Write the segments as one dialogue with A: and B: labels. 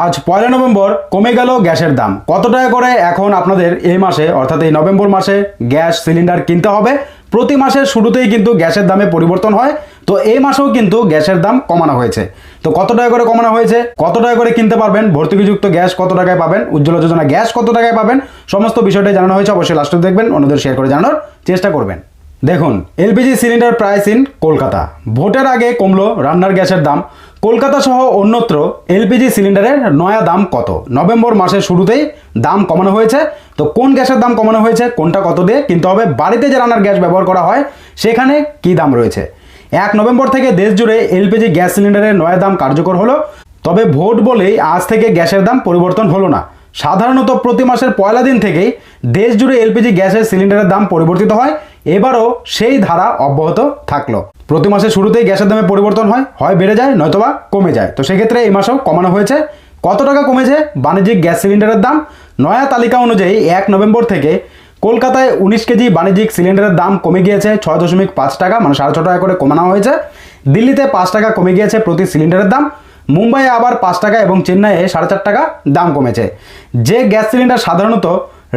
A: আজ পয়লা নভেম্বর কমে গেল গ্যাসের দাম। কত টাকা করে এখন আপনাদের এই মাসে, অর্থাৎ এই নভেম্বর মাসে গ্যাস সিলিন্ডার কিনতে হবে? প্রতি মাসের শুরুতেই কিন্তু গ্যাসের দামে পরিবর্তন হয়। তো এই মাসেও কিন্তু গ্যাসের দাম কমানো হয়েছে। তো কত টাকা করে কমানো হয়েছে? কত টাকা করে কিনতে পারবেন? ভর্তুকিযুক্ত গ্যাস কত টাকায় পাবেন? উজ্জ্বলা যোজনা গ্যাস কত টাকায় পাবেন? সমস্ত বিষয়টাই জানানো হয়েছে। অবশ্যই লাস্টে দেখবেন, অন্যদের শেয়ার করে জানানোর চেষ্টা করবেন। দেখুন, LPG cylinder price in Kolkata. ভোটের আগে কমলো রান্নার গ্যাসের দাম। কলকাতা সহ অন্যত্র এলপিজি সিলিন্ডারের নয়া দাম কত? নভেম্বর মাসের শুরুতেই দাম কমানো হয়েছে। তো কোন গ্যাসের দাম কমানো হয়েছে, কোনটা কত দিয়ে কিনতে হবে, বাড়িতে যে রান্নার গ্যাস ব্যবহার করা হয়, সেখানে কি দাম রয়েছে? এক নভেম্বর থেকে দেশ জুড়ে এলপিজি গ্যাস সিলিন্ডারের নয়া দাম কার্যকর হলো। তবে ভোট বলেই আজ থেকে গ্যাসের দাম পরিবর্তন হলো না। সাধারণত প্রতি মাসের পয়লা দিন থেকেই দেশ জুড়ে এলপিজি গ্যাসের সিলিন্ডারের দাম পরিবর্তিত হয়। এবারও সেই ধারা অব্যাহত থাকল। প্রতি মাসের শুরুতেই গ্যাসের দামে পরিবর্তন হয় হয় বেড়ে যায়, নয়তোবা কমে যায়। তো সেক্ষেত্রে এই মাসেও কমানো হয়েছে। কত টাকা কমেছে? বাণিজ্যিক গ্যাস সিলিন্ডারের দাম। নয়া তালিকা অনুযায়ী এক নভেম্বর থেকে কলকাতায় উনিশ কেজি বাণিজ্যিক সিলিন্ডারের দাম কমে গিয়েছে ছয় দশমিক পাঁচ টাকা মানে সাড়ে ছ টাকা করে কমানো হয়েছে। দিল্লিতে পাঁচ টাকা কমে গিয়েছে প্রতি সিলিন্ডারের দাম। মুম্বাইয়ে আবার পাঁচ টাকা এবং চেন্নাইয়ে সাড়ে চার টাকা দাম কমেছে। যে গ্যাস সিলিন্ডার সাধারণত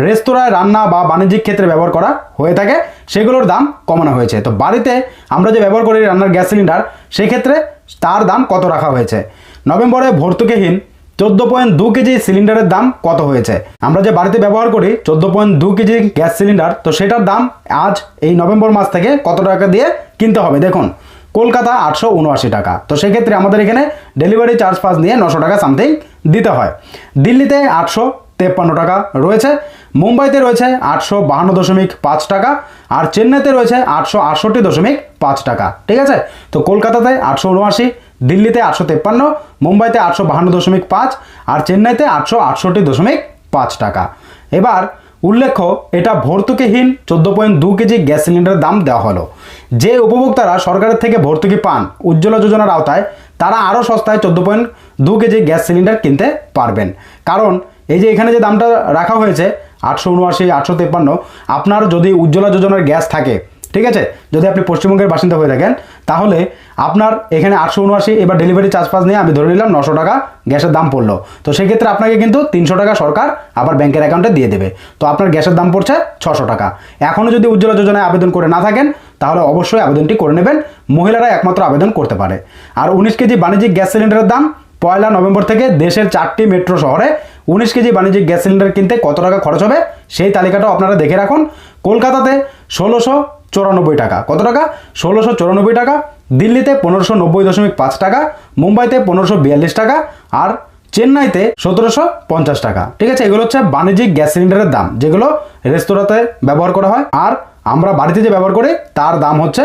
A: রেস্তোরাঁয় রান্না বা বাণিজ্যিক ক্ষেত্রে ব্যবহার করা হয়ে থাকে, সেগুলোর দাম কমানো হয়েছে। তো বাড়িতে আমরা যে ব্যবহার করি রান্নার গ্যাস সিলিন্ডার, সেক্ষেত্রে তার দাম কত রাখা হয়েছে? নভেম্বরে ভর্তুকিহীন চোদ্দ পয়েন্ট দু কেজি সিলিন্ডারের দাম কত হয়েছে? আমরা যে বাড়িতে ব্যবহার করি চোদ্দ পয়েন্ট দু কেজি গ্যাস সিলিন্ডার, তো সেটার দাম আজ এই নভেম্বর মাস থেকে কত টাকা দিয়ে কিনতে হবে? দেখুন কলকাতা আটশো উনআশি টাকা। তো সেক্ষেত্রে আমাদের এখানে ডেলিভারি চার্জ পাস নিয়ে নশো টাকা সামথিং দিতে হয়। দিল্লিতে আটশো তেপ্পান্ন টাকা রয়েছে, মুম্বাইতে রয়েছে আটশো বাহান্ন দশমিক পাঁচ টাকা, আর চেন্নাইতে রয়েছে আটশো আটষট্টি দশমিক পাঁচ টাকা। ঠিক আছে? তো কলকাতাতে আটশো উনআশি, দিল্লিতে আটশো তেপ্পান্ন, মুম্বাইতে আটশো বাহান্ন দশমিক পাঁচ, আর চেন্নাইতে আটশো আটষট্টি দশমিক পাঁচ টাকা। এবার উল্লেখ্য, এটা ভর্তুকিহীন চোদ্দ পয়েন্ট দু কেজি গ্যাস সিলিন্ডারের দাম দেওয়া হলো। যে উপভোক্তারা সরকারের থেকে ভর্তুকি পান উজ্জ্বলা যোজনার আওতায়, তারা আরও সস্তায় চোদ্দ পয়েন্ট দু কেজি গ্যাস সিলিন্ডার কিনতে পারবেন। কারণ, এই যে এখানে যে দামটা রাখা হয়েছে, আটশো উনআশি, আটশো তেপ্পান্ন, আপনার যদি উজ্জ্বলা যোজনার গ্যাস থাকে ঠিক আছে? যদি আপনি পশ্চিমবঙ্গের বাসিন্দা হয়ে থাকেন, তাহলে আপনার এখানে আটশো উনআশি, এবার ডেলিভারি চার্জ ফার্জ নিয়ে আমি ধরে নিলাম নশো টাকা গ্যাসের দাম পড়ল। তো সেক্ষেত্রে আপনাকে কিন্তু তিনশো টাকা সরকার আবার ব্যাংকের অ্যাকাউন্টে দিয়ে দেবে। তো আপনার গ্যাসের দাম পড়ছে ছশো টাকা। এখনও যদি উজ্জ্বলা যোজনায় আবেদন করে না থাকেন, তাহলে অবশ্যই আবেদনটি করে নেবেন। মহিলারা একমাত্র আবেদন করতে পারে। আর উনিশ কেজি বাণিজ্যিক গ্যাস সিলিন্ডারের দাম পয়লা নভেম্বর থেকে দেশের চারটি মেট্রো শহরে উনিশ কেজি বাণিজ্যিক গ্যাস সিলিন্ডার কিনতে কত টাকা খরচ হবে? সেই তালিকাটাও আপনারা দেখে রাখুন। কলকাতাতে ষোলোশো চৌরানব্বই টাকা। কত টাকা? ষোলোশো চৌরানব্বই টাকা, দিল্লিতে পনেরোশো নব্বই দশমিক পাঁচ টাকা, মুম্বাইতে পনেরোশো বিয়াল্লিশ টাকা আর চেন্নাইতে সতেরোশো পঞ্চাশ টাকা। ঠিক আছে, এগুলো হচ্ছে বাণিজ্যিক গ্যাস সিলিন্ডারের দাম, যেগুলো রেস্তোরাঁতে ব্যবহার করা হয়। আর আমরা বাড়িতে যে ব্যবহার করি, তার দাম হচ্ছে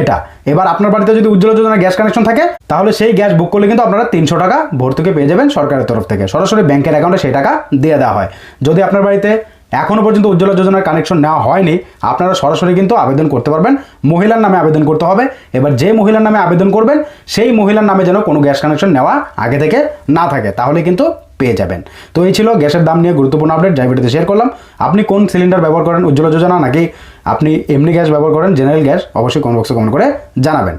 A: এটা। এবার আপনার বাড়িতে যদি উজ্জ্বল যোজনা গ্যাস কানেকশন থাকে, তাহলে সেই গ্যাস বুক করলে কিন্তু আপনারা তিনশো টাকা ভর্তুকি পেয়ে যাবেন সরকারের তরফ থেকে। সরাসরি ব্যাংকের অ্যাকাউন্টে সেই টাকা দিয়ে দেওয়া হয়। যদি আপনার বাড়িতে এখনও পর্যন্ত উজ্জ্বলা যোজনার কানেকশন নেওয়া হয়নি। আপনারা সরাসরি কিন্তু আবেদন করতে পারবেন। মহিলার নামে আবেদন করতে হবে। এবার যে মহিলার নামে আবেদন করবেন, সেই মহিলার নামে যেন কোনো গ্যাস কানেকশন নেওয়া আগে থেকে না থাকে, তাহলে কিন্তু পেয়ে যাবেন। তো এই ছিল গ্যাসের দাম নিয়ে গুরুত্বপূর্ণ আপডেট যাই ভিডিওতে শেয়ার করলাম। আপনি কোন সিলিন্ডার ব্যবহার করেন, উজ্জ্বলা যোজনা নাকি আপনি এমনি গ্যাস ব্যবহার করেন জেনারেল গ্যাস, অবশ্যই কমেন্ট বক্সে কমেন্ট করে জানাবেন।